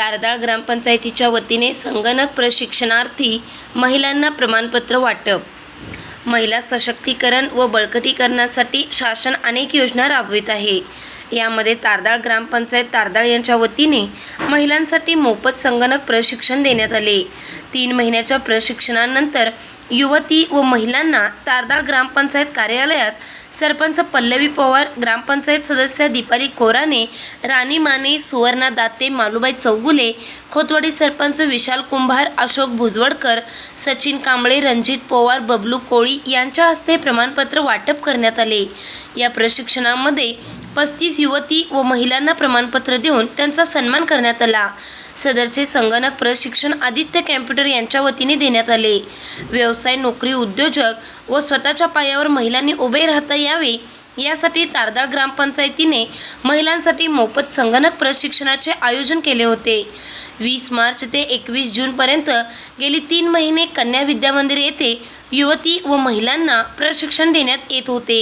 तारदाळ ग्रामपंचायतीच्या वतीने संगणक प्रशिक्षणार्थी महिलांना प्रमाणपत्र वाटप. महिला सशक्तीकरण व बळकटीकरणासाठी शासन अनेक योजना राबवित आहे. यामध्ये तारदाळ ग्रामपंचायत तारदाळ यांच्या वतीने महिलांसाठी मोफत संगणक प्रशिक्षण देण्यात आले. तीन महिन्याच्या प्रशिक्षणानंतर युवती व महिलांना तारदाळ ग्रामपंचायत कार्यालयात सरपंच पल्लवी पवार ग्रामपंचायत सदस्य दीपाली कोराने राणी माने सुवर्णा दाते मालुबाई चौगुले खोतवाडी सरपंच विशाल कुंभार अशोक भुजवडकर सचिन कांबळे रणजित पवार बबलू कोळी यांच्या हस्ते प्रमाणपत्र वाटप करण्यात आले. या प्रशिक्षणामध्ये पस्तीस युवती व महिलांना प्रमाणपत्र देऊन त्यांचा सन्मान करण्यात आला. सदरचे संगणक प्रशिक्षण आदित्य कॅम्प्युटर यांच्या वतीने देण्यात आले. व्यवसाय व्यवसाय नोकरी उद्योजक व स्वतःच्या पायावर महिलांनी उभे राहता यावे यासाठी तारदाळ ग्रामपंचायतीने महिलांसाठी मोफत संगणक प्रशिक्षणाचे आयोजन केले होते. वीस मार्च ते एकवीस जूनपर्यंत गेली तीन महिने कन्या विद्यामंदिर येथे युवती व महिलांना प्रशिक्षण देण्यात येत होते.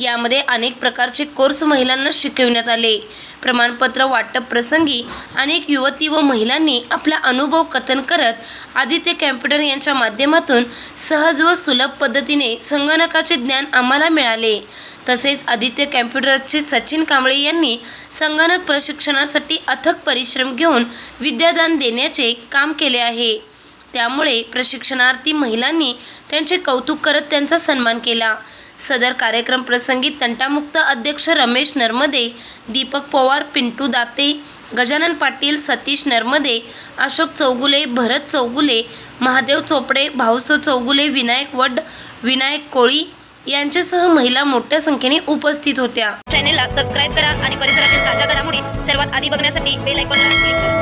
यामध्ये अनेक प्रकारचे कोर्स महिलांना शिकविण्यात आले. प्रमाणपत्र वाटप प्रसंगी अनेक युवती व महिलांनी आपला अनुभव कथन करत आदित्य कॅम्प्युटर यांच्या माध्यमातून सहज व सुलभ पद्धतीने संगणकाचे ज्ञान आम्हाला मिळाले. तसेच आदित्य कॅम्प्युटरचे सचिन कांबळे यांनी संगणक प्रशिक्षणासाठी अथक परिश्रम घेऊन विद्यादान देण्याचे काम केले आहे. त्यामुळे प्रशिक्षणार्थी महिलांनी त्यांचे कौतुक करत त्यांचा सन्मान केला. सदर कार्यक्रम प्रसंगी तंटामुक्त अध्यक्ष रमेश नर्मदे दीपक पवार पिंटू दाते गजानन पाटील सतीश नर्मदे अशोक चौगुले भरत चौगुले महादेव चोपडे भाऊसो चौगुले विनायक वड विनायक कोळी यांच्यासह महिला मोठ्या संख्येने उपस्थित होत्या. चॅनेलला सबस्क्राईब करा आणि परिसरातील ताज्या घडामोडी सर्वात आधी बघण्यासाठी बेल आयकॉनला क्लिक करा.